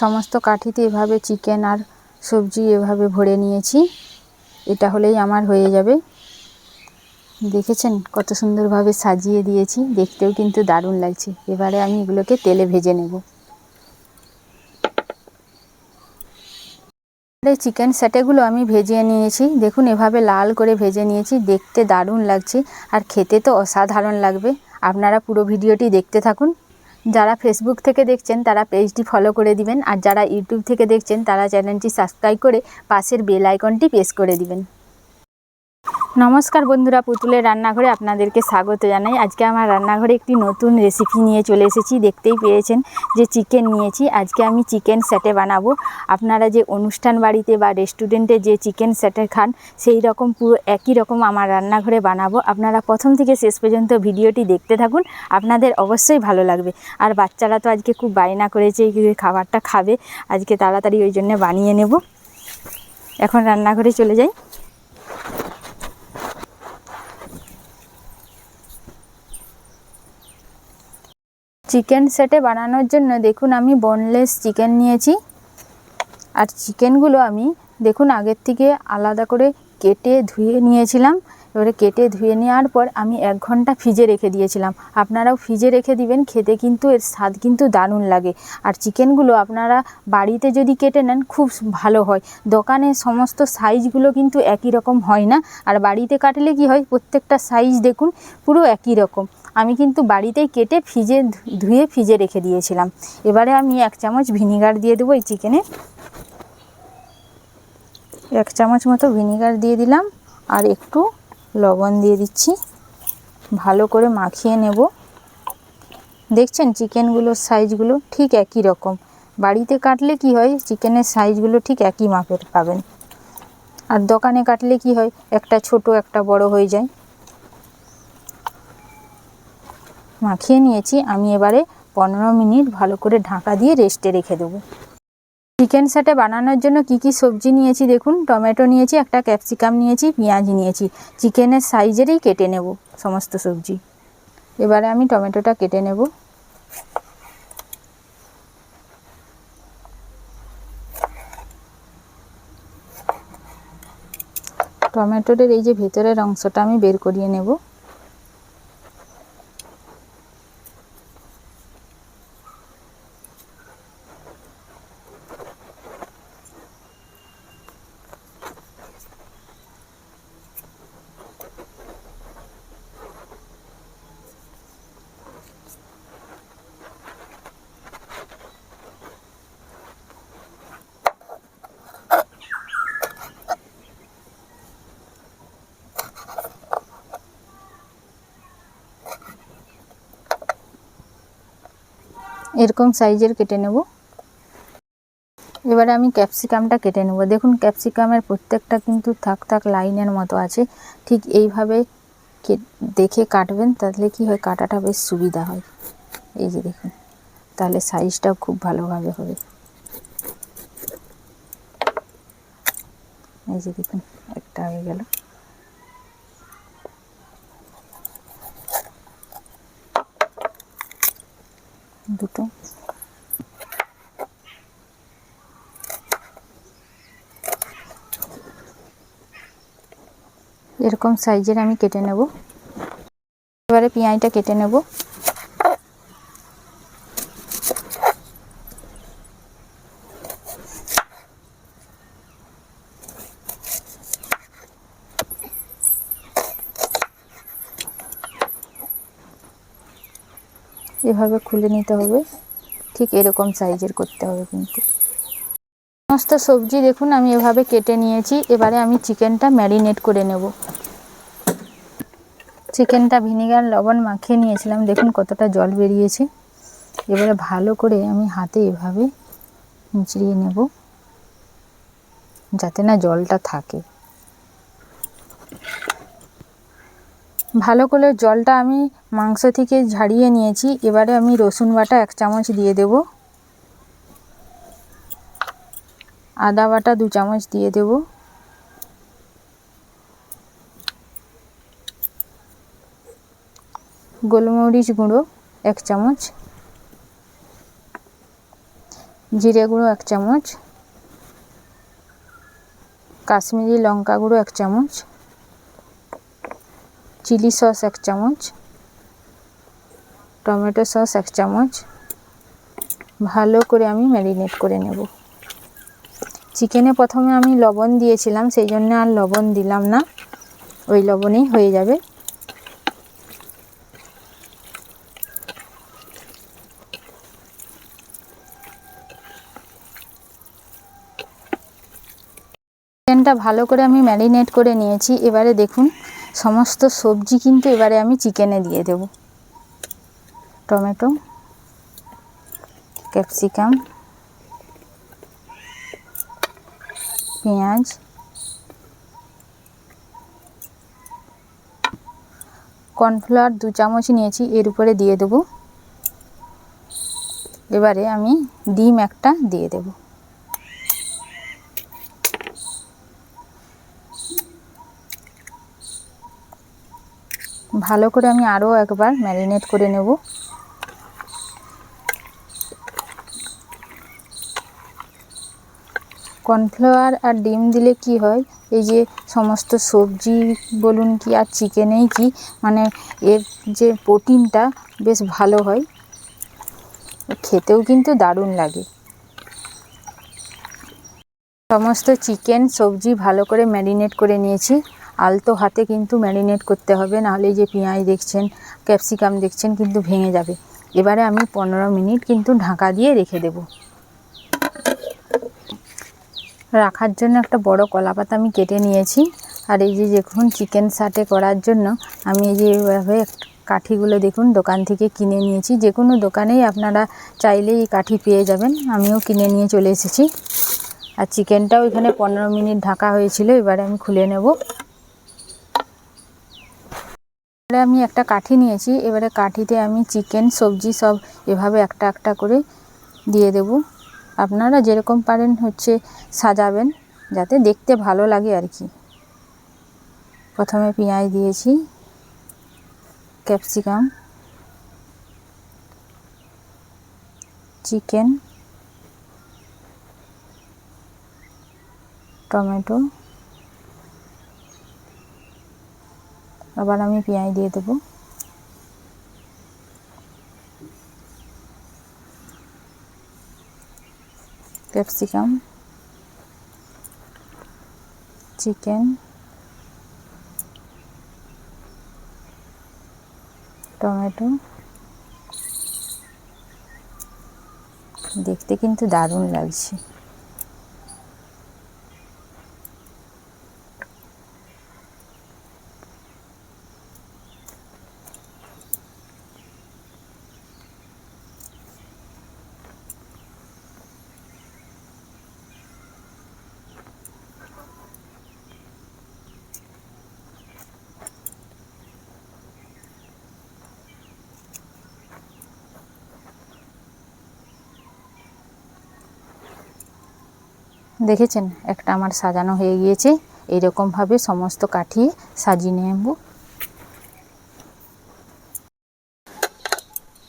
সমস্ত কাঠিতে এভাবে চিকেন আর সবজি এভাবে ভরে নিয়েছি। এটা হলেই আমার হয়ে যাবে। দেখেছেন কত সুন্দরভাবে সাজিয়ে দিয়েছি। দেখতেও কিন্তু দারুণ লাগছে। এবারে আমি এগুলোকে তেলে ভেজে নেব। চিকেন স্যাটেগুলো আমি ভেজে নিয়েছি। দেখুন, এভাবে লাল করে ভেজে নিয়েছি। দেখতে দারুণ লাগছে। আর খেতে তো অসাধারণ লাগবে। আপনারা পুরো ভিডিওটি দেখতে থাকুন। যারা ফেসবুক থেকে দেখছেন, তারা পেজটি ফলো করে দিবেন। আর যারা ইউটিউব থেকে দেখছেন, তারা চ্যানেলটি সাবস্ক্রাইব করে পাশের বেল আইকনটি প্রেস করে দিবেন। নমস্কার বন্ধুরা, পুতুলের রান্নাঘরে আপনাদেরকে স্বাগত জানাই। আজকে আমার রান্নাঘরে একটি নতুন রেসিপি নিয়ে চলে এসেছি, দেখতেই পেয়েছেন যে চিকেন নিয়েছি। আজকে আমি চিকেন স্যাটে বানাবো। আপনারা যে অনুষ্ঠান বাড়িতে বা রেস্টুরেন্টে যে চিকেন স্যাটে খান, সেই রকম পুরো একই রকম আমার রান্নাঘরে বানাবো। আপনারা প্রথম থেকে শেষ পর্যন্ত ভিডিওটি দেখতে থাকুন, আপনাদের অবশ্যই ভালো লাগবে। আর বাচ্চারা তো আজকে খুব বায়না করেছে খাবারটা খাবে, আজকে তাড়াতাড়ি ওই জন্য বানিয়ে নেব। এখন রান্নাঘরে চলে যাই। চিকেন সেটে বানানোর জন্য দেখুন আমি বনলেস চিকেন নিয়েছি। আর চিকেনগুলো আমি দেখুন আগের থেকে আলাদা করে কেটে ধুয়ে নিয়েছিলাম। এবারে কেটে ধুয়ে নেওয়ার পর আমি এক ঘণ্টা ফ্রিজে রেখে দিয়েছিলাম। আপনারাও ফ্রিজে রেখে দিবেন, খেতে কিন্তু এর স্বাদ কিন্তু দারুণ লাগে। আর চিকেনগুলো আপনারা বাড়িতে যদি কেটে নেন, খুব ভালো হয়। দোকানে সমস্ত সাইজগুলো কিন্তু একই রকম হয় না। আর বাড়িতে কাটলে কি হয়, প্রত্যেকটা সাইজ দেখুন পুরো একই রকম। আমি কিন্তু বাড়িতেই কেটে ফ্রিজে ধুয়ে ফ্রিজে রেখে দিয়েছিলাম। এবারে আমি এক চামচ ভিনিগার দিয়ে দেবো এই চিকেনে। এক চামচ মতো ভিনিগার দিয়ে দিলাম, আর একটু লবণ দিয়ে দিচ্ছি। ভালো করে মাখিয়ে নেব। দেখছেন চিকেনগুলোর সাইজগুলো ঠিক একই রকম। বাড়িতে কাটলে কি হয়, চিকেনের সাইজগুলো ঠিক একই মাপের পাবেন। আর দোকানে কাটলে কি হয়, একটা ছোট, একটা বড় হয়ে যায়। মাখিয়ে নিয়েছি। আমি এবারে পনেরো মিনিট ভালো করে ঢাকা দিয়ে রেস্টে রেখে দেবো। চিকেন সাটে বানানোর জন্য কি কি সবজি নিয়েছি দেখুন। টমেটো নিয়েছি, একটা ক্যাপসিকাম নিয়েছি, পেঁয়াজ নিয়েছি। চিকেনের সাইজেরই কেটে নেব সমস্ত সবজি। এবারে আমি টমেটোটা কেটে নেব। টমেটোর এই যে ভেতরের অংশটা আমি বের করিয়ে নেব। এরকম সাইজের কেটে নেব। এবারে আমি ক্যাপসিকামটা কেটে নেব। দেখুন, ক্যাপসিকামের প্রত্যেকটা কিন্তু থাক থাক লাইনের মতো আছে। ঠিক এইভাবে দেখে কাটবেন, তাহলে কি হয়, কাটাটা বেশ সুবিধা হয়। এই যে দেখুন, তাহলে সাইজটাও খুব ভালোভাবে হবে। এই যে দেখুন, একটা হয়ে গেল। দুটো। এরকম সাইজের আমি কেটে নেব। এবারে পেঁয়াজটা কেটে নেব। এভাবে খুলে নিতে হবে। ঠিক এরকম সাইজের করতে হবে কিন্তু। সমস্ত সবজি দেখুন, আমি এভাবে কেটে নিয়েছি। এবারে আমি চিকেনটা ম্যারিনেট করে নেব। চিকেনটা ভিনিগার লবণ মাখিয়ে নিয়েছিলাম। দেখুন কতটা জল বেরিয়েছে। এবারে ভালো করে আমি হাতে এভাবে মুচড়িয়ে নেব। যাতে না জলটা থাকে। ভালো করে জলটা আমি মাংস থেকে ঝাড়িয়ে নিয়েছি। এবারে আমি রসুন বাটা এক চামচ দিয়ে দেব। আদা বাটা দু চামচ দিয়ে দেব। গোলমরিচ গুঁড়ো এক চামচ। জিরে গুঁড়ো এক চামচ। কাশ্মীরি লঙ্কা গুঁড়ো এক চামচ। চিলি সস এক চামচ, টমেটো সস এক চামচ, ভালো করে আমি ম্যারিনেট করে নেব। চিকেনে প্রথমে আমি লবণ দিয়েছিলাম, সেই জন্য আর লবণ দিলাম না। ওই লবণেই হয়ে যাবে। চিকেনটা ভালো করে আমি ম্যারিনেট করে নিয়েছি। এবারে দেখুন সমস্ত সবজি কিন্তু এবারে আমি চিকেনে দিয়ে দেব। টমেটো, ক্যাপসিকাম, পেঁয়াজ, কর্নফ্লাওয়ার দু চামচ নিয়েছি, এর উপরে দিয়ে দেব। এবারে আমি ডিম একটা দিয়ে দেবো। ভালো করে আমি আরও একবার ম্যারিনেট করে নেব। কর্নফ্লাওয়ার আর ডিম দিলে কি হয়? এই যে সমস্ত সবজি বলুন কি আর চিকেনেই কি মানে এর যে প্রোটিনটা বেশ ভালো হয়। খেতেও কিন্তু দারুণ লাগে। সমস্ত চিকেন, সবজি ভালো করে ম্যারিনেট করে নিয়েছি। আলতো হাতে কিন্তু ম্যারিনেট করতে হবে, নাহলে যে পেঁয়াজ দেখছেন ক্যাপসিকাম দেখছেন কিন্তু ভেঙে যাবে। এবারে আমি পনেরো মিনিট কিন্তু ঢাকা দিয়ে রেখে দেব। রাখার জন্য একটা বড় কলা পাতা আমি কেটে নিয়েছি। আর এই যে দেখুন চিকেন সাটে করার জন্য আমি এই যে এইভাবে কাঠিগুলো দেখুন, দোকান থেকে কিনে নিয়েছি। যে কোনো দোকানেই আপনারা চাইলেই এই কাঠি পেয়ে যাবেন। আমিও কিনে নিয়ে চলে এসেছি। আর চিকেনটাও এখানে পনেরো মিনিট ঢাকা হয়েছিল, এবারে আমি খুলে নেব। এবারে আমি একটা কাঠি নিয়েছি, এবারে কাঠিতে আমি চিকেন, সবজি সব এভাবে একটা একটা করে দিয়ে দেব। আপনারা যেরকম পারেন হচ্ছে সাজাবেন, যাতে দেখতে ভালো লাগে আর কি। প্রথমে পেঁয়াজ দিয়েছি, ক্যাপসিকাম, চিকেন, টমেটো আবার আমি পেঁয়াজ দিয়ে দেবো। Capsicum chicken tomato. দেখতে কিন্তু দারুণ লাগছে। দেখেছেন? একটা আমার সাজানো হয়ে গিয়েছে। এইরকমভাবে সমস্ত কাঠিয়ে সাজিয়ে নেব।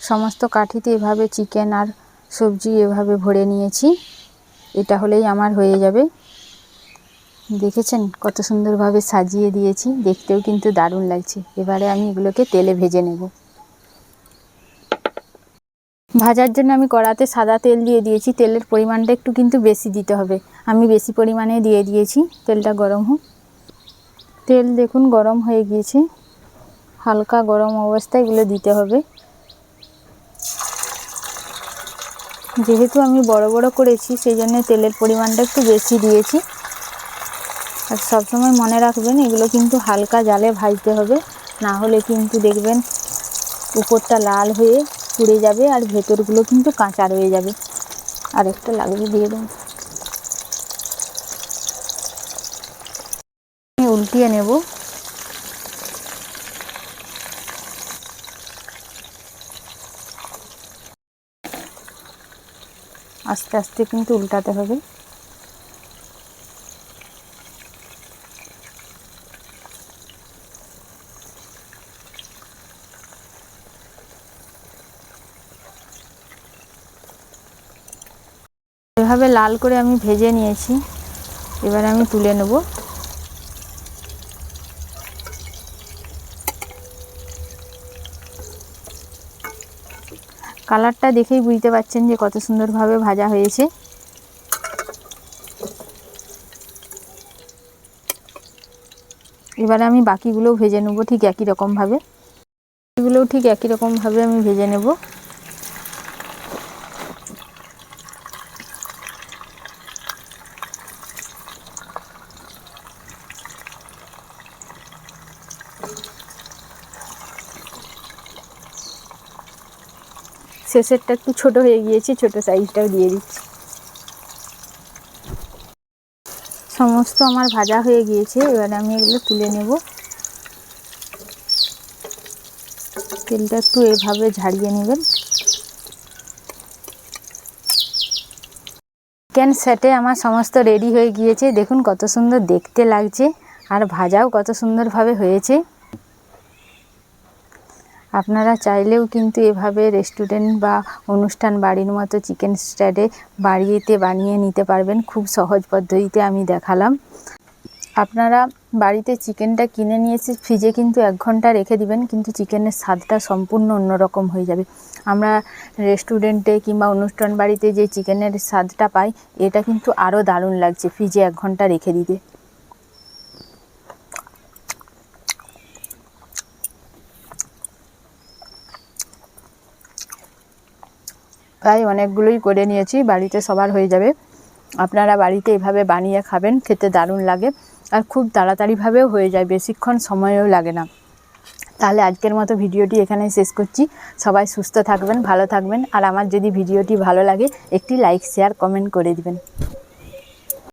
সমস্ত কাঠিতে এভাবে চিকেন আর সবজি এভাবে ভরে নিয়েছি। এটা হলেই আমার হয়ে যাবে। দেখেছেন? কত সুন্দরভাবে সাজিয়ে দিয়েছি। দেখতেও কিন্তু দারুণ লাগছে। এবারে আমি এগুলোকে তেলে ভেজে নেব। ভাজার জন্য আমি কড়াতে সাদা তেল দিয়ে দিয়েছি। তেলের পরিমাণটা একটু কিন্তু বেশি দিতে হবে। আমি বেশি পরিমাণে দিয়ে দিয়েছি। তেলটা গরম হোক। তেল দেখুন গরম হয়ে গিয়েছে। হালকা গরম অবস্থায় এগুলো দিতে হবে। যেহেতু আমি বড় বড় করেছি, সেই জন্য তেলের পরিমাণটা একটু বেশি দিয়েছি। আর সবসময় মনে রাখবেন, এগুলো কিন্তু হালকা জালে ভাজতে হবে। না হলে কিন্তু দেখবেন উপরটা লাল হয়ে পুড়ে যাবে আর ভেতরগুলো কিন্তু কাঁচা রয়ে যাবে। আর একটা লাগবে দিয়ে দেবো। উল্টিয়ে নেব। আস্তে আস্তে কিন্তু উল্টাতে হবে। এভাবে লাল করে আমি ভেজে নিয়েছি। এবার আমি তুলে নেব। কালারটা দেখেই বুঝতে পারছেন যে কত সুন্দরভাবে ভাজা হয়েছে। এবারে আমি বাকিগুলোও ভেজে নেব ঠিক একই রকমভাবে। এগুলোও ঠিক একই রকমভাবে আমি ভেজে নেব। শেষেরটা একটু ছোট হয়ে গিয়েছে, ছোট সাইজটাও দিয়ে দিচ্ছি। সমস্ত আমার ভাজা হয়ে গিয়েছে, এবারে আমি এগুলো তুলে নেব। তেলটা একটু এভাবে ঝাড়িয়ে নেবেন। চিকেন সেটে আমার সমস্ত রেডি হয়ে গিয়েছে। দেখুন কত সুন্দর দেখতে লাগছে, আর ভাজাও কত সুন্দরভাবে হয়েছে। আপনারা চাইলেও কিন্তু এভাবে রেস্টুরেন্ট বা অনুষ্ঠান বাড়ির মতো চিকেন স্ট্যাডে বাড়িতে বানিয়ে নিতে পারবেন। খুব সহজ পদ্ধতিতে আমি দেখালাম। আপনারা বাড়িতে চিকেনটা কিনে নিয়ে এসে ফ্রিজে কিন্তু এক ঘণ্টা রেখে দিবেন, কিন্তু চিকেনের স্বাদটা সম্পূর্ণ অন্যরকম হয়ে যাবে। আমরা রেস্টুরেন্টে কিংবা অনুষ্ঠান বাড়িতে যে চিকেনের স্বাদটা পাই, এটা কিন্তু আরও দারুণ লাগছে ফ্রিজে এক ঘণ্টা রেখে দিতে। প্রায় অনেকগুলোই করে নিয়েছি, বাড়িতে সবার হয়ে যাবে। আপনারা বাড়িতে এভাবে বানিয়ে খাবেন, খেতে দারুণ লাগে আর খুব তাড়াতাড়িভাবেও হয়ে যায়, বেশিক্ষণ সময়ও লাগে না। তাহলে আজকের মতো ভিডিওটি এখানে শেষ করছি। সবাই সুস্থ থাকবেন, ভালো থাকবেন আর আমার যদি ভিডিওটি ভালো লাগে, একটি লাইক শেয়ার কমেন্ট করে দিবেন।